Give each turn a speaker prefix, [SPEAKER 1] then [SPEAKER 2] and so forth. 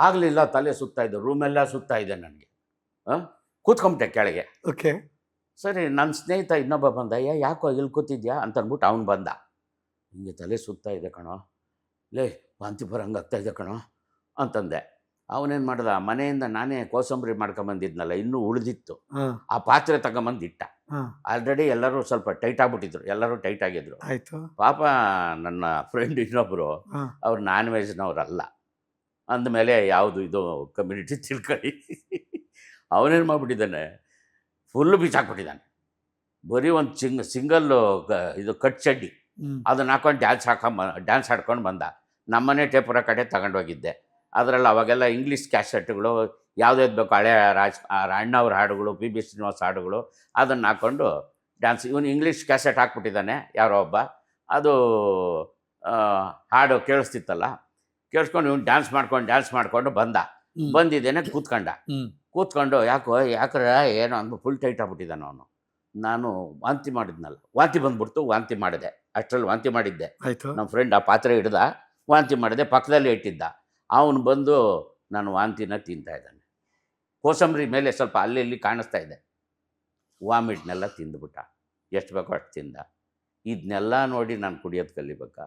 [SPEAKER 1] ಆಗಲಿಲ್ಲ ತಲೆ ಸುತ್ತಾ ರೂಮ್ ರೂಮೆಲ್ಲ ಸುತ್ತಾ ಇದೆ ನನಗೆ. ಹಾಂ? ಕೂತ್ಕೊಂಬಿಟ್ಟೆ ಕೆಳಗೆ.
[SPEAKER 2] ಓಕೆ
[SPEAKER 1] ಸರಿ ನನ್ನ ಸ್ನೇಹಿತ ಇನ್ನೊಬ್ಬ ಬಂದ ಅಯ್ಯ ಯಾಕೋ ಇಲ್ಲಿ ಕೂತಿದ್ಯಾ? ಅಂತ ಅಂದ್ಬಿಟ್ಟು ಅವ್ನು ಬಂದ. ಹಿಂಗೆ ತಲೆ ಸುತ್ತಾ ಇದೆ ಕಣೋ. ಲೇ ವಾಂತಿ ಬರಂಗೆ ಆಗ್ತಾ ಇದೆ ಕಣೋ ಅಂತಂದೆ. ಅವನೇನು ಮಾಡ್ದ ಮನೆಯಿಂದ ನಾನೇ ಕೋಸಂಬರಿ ಮಾಡ್ಕೊಂಬಂದಿದ್ನಲ್ಲ ಇನ್ನೂ ಉಳಿದಿತ್ತು. ಆ ಪಾತ್ರೆ ತಗೊಂಬಂದು ಇಟ್ಟ ಆಲ್ರೆಡಿ ಎಲ್ಲರೂ ಸ್ವಲ್ಪ ಟೈಟ್ ಆಗ್ಬಿಟ್ಟಿದ್ರು ಎಲ್ಲರೂ ಟೈಟ್ ಆಗಿದ್ರು.
[SPEAKER 2] ಆಯಿತು.
[SPEAKER 1] ಪಾಪ ನನ್ನ ಫ್ರೆಂಡ್ ಇನ್ನೊಬ್ಬರು
[SPEAKER 2] ಹಾಂ.
[SPEAKER 1] ಅವ್ರು ನಾನ್ ವೆಜ್ನವ್ರಲ್ಲ ಅಂದಮೇಲೆ ಯಾವುದು ಇದು ಕಮ್ಯುನಿಟಿ ತಿಳ್ಕೊಳ್ಳಿ ಅವನೇನು ಮಾಡ್ಬಿಟ್ಟಿದ್ದಾನೆ? ಫುಲ್ಲು ಬಿಚ್ಚಾಕ್ಬಿಟ್ಟಿದ್ದಾನೆ ಬರೀ ಒಂದು ಸಿಂಗ್ ಸಿಂಗಲ್ಲು ಇದು ಕಟ್ ಚಡ್ಡಿ. ಅದನ್ನ ಹಾಕೊಂಡು ಡ್ಯಾನ್ಸ್ ಹಾಕೊಂಬ ಡ್ಯಾನ್ಸ್ ಆಡ್ಕೊಂಡು ಬಂದ. ನಮ್ಮನೆ ಟೇಪುರ ಕಡೆ ತಗೊಂಡೋಗಿದ್ದೆ ಅದರಲ್ಲಿ ಅವಾಗೆಲ್ಲ ಇಂಗ್ಲೀಷ್ ಕ್ಯಾಸೆಟ್ಗಳು ಯಾವುದ್ಯಾವ್ದು ಬೇಕು ಹಳೆ ರಾಜ್ ಅಣ್ಣವ್ರ ಹಾಡುಗಳು ಪಿ ಬಿ ಶ್ರೀನಿವಾಸ್ ಹಾಡುಗಳು ಅದನ್ನು ಹಾಕ್ಕೊಂಡು ಡ್ಯಾನ್ಸ್ ಇವನು ಇಂಗ್ಲೀಷ್ ಕ್ಯಾಸೆಟ್ ಹಾಕ್ಬಿಟ್ಟಿದ್ದಾನೆ ಯಾರೋ ಒಬ್ಬ. ಅದು ಹಾಡು ಕೇಳಿಸ್ತಿತ್ತಲ್ಲ? ಕೇಳಿಸ್ಕೊಂಡು ಇವ್ನು ಡ್ಯಾನ್ಸ್ ಮಾಡ್ಕೊಂಡು ಡ್ಯಾನ್ಸ್ ಮಾಡ್ಕೊಂಡು ಬಂದ. ಬಂದಿದ್ದೇನೆ ಕೂತ್ಕೊಂಡ. ಕೂತ್ಕೊಂಡು ಯಾಕೋ ಯಾಕ್ರ ಏನೋ ಅಂದ್ಬಿಟ್ಟು ಫುಲ್ ಟೈಟ್ ಆಗ್ಬಿಟ್ಟಿದ್ದಾನೆ ಅವನು. ನಾನು ವಾಂತಿ ಮಾಡಿದ್ನಲ್ಲ ವಾಂತಿ ಬಂದ್ಬಿಡ್ತು ವಾಂತಿ ಮಾಡಿದೆ. ಅಷ್ಟರಲ್ಲಿ ವಾಂತಿ ಮಾಡಿದ್ದೆ. ನಮ್ಮ ಫ್ರೆಂಡ್ ಆ ಪಾತ್ರೆ ಹಿಡ್ದ ವಾಂತಿ ಮಾಡಿದೆ ಪಕ್ಕದಲ್ಲಿ ಇಟ್ಟಿದ್ದ. ಅವನು ಬಂದು ನಾನು ವಾಂತಿನ ತಿಂತಾ ಇದ್ದಾನೆ. ಕೋಸಂಬರಿ ಮೇಲೆ ಸ್ವಲ್ಪ ಅಲ್ಲಿ ಇಲ್ಲಿ ಕಾಣಿಸ್ತಾ ಇದೆ. ವಾಮಿಟ್ನೆಲ್ಲ ತಿಂದ್ಬಿಟ್ಟ. ಎಷ್ಟು ಬೇಕೋ ಅಷ್ಟು ತಿಂದ. ಇದನ್ನೆಲ್ಲ ನೋಡಿ ನಾನು ಕುಡಿಯೋದು ಕಲಿಬೇಕಾ?